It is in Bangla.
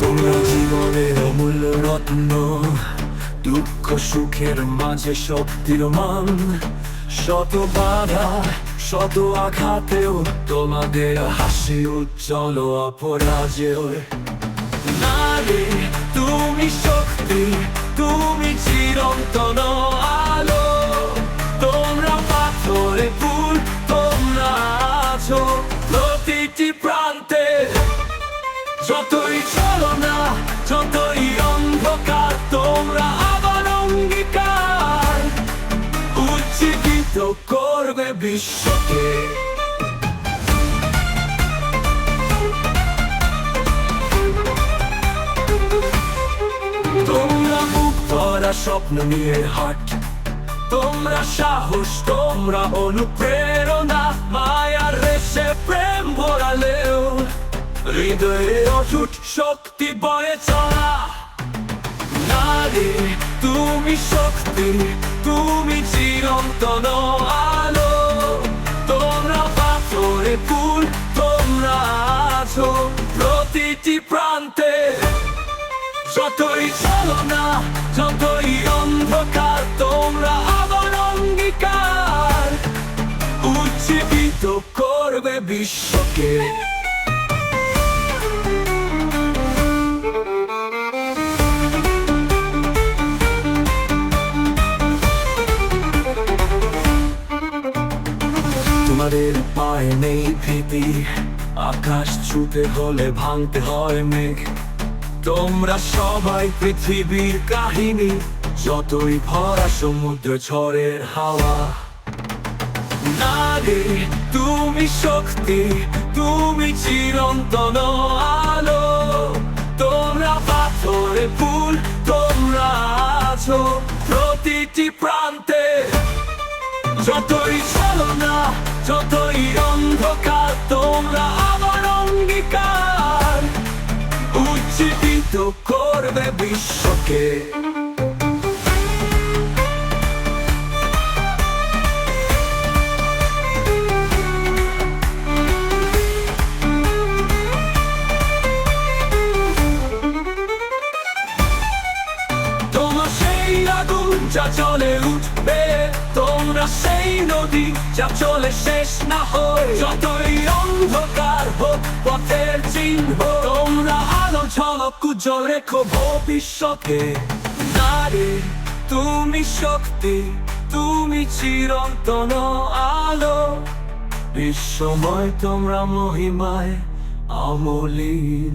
তোমরা জীবনের অমূল্য রত্ন, দুঃখ, সুখের মাঝে শক্তির মান। শত বাধা, শত আঘাতেও তোমাদের হাসি উজ্জ্বল অপরাজেয়। নারী তুমি শক্তি, তুমি চিরন্তন যতই চলো না, যতই অন্ধকার, তোমরা আবার অঙ্গীকার। উজ্জীবিত করবে বিশ্বকে। তোমরা মুখ ভরা স্বপ্ন নিয়ে হাট। তোমরা সাহস, তোমরা অনুপ্রেরণা। হৃদয়ে অটুট শক্তি বয়ে চলা। তুমি শক্তি, তুমি চিরন্তন আলো। তোমরা পাথরে ফুল, তোমরা আছো প্রতিটি প্রান্তে। যতই চলো না, যতই অন্ধকার, তোমরা অঙ্গীকার। উজ্জীবিত করবে বিশ্বকে। তোমাদের পায়ে নেই ভীতি। আকাশ ছুতে হলে ভাঙতে হয় মেঘ। তোমরা সবাই পৃথিবীর কাহিনী, যতই ভরা সমুদ্র ঝড়ের হাওয়া। নারী, তুমি শক্তি, তুমি চিরন্তন আলো। তোমরা পাথরে, ফুল, তোমরা আছো। তোমরা আমার অঙ্গীকার। উজ্জীবিত করবে বিশ্বকে। যা চলে উঠবে, তোমরা সেই নদী যা চলে শেষ না হয় যতই অন্ধকার হোক, পথের চিহ্ন তোমরা আলো ঝলক, উজ্জ্বল রেখো ভবিষ্যতে। নারী, তুমি শক্তি, তুমি চিরন্তন আলো। বিশ্বময় তোমরা মহিমায় অমলিন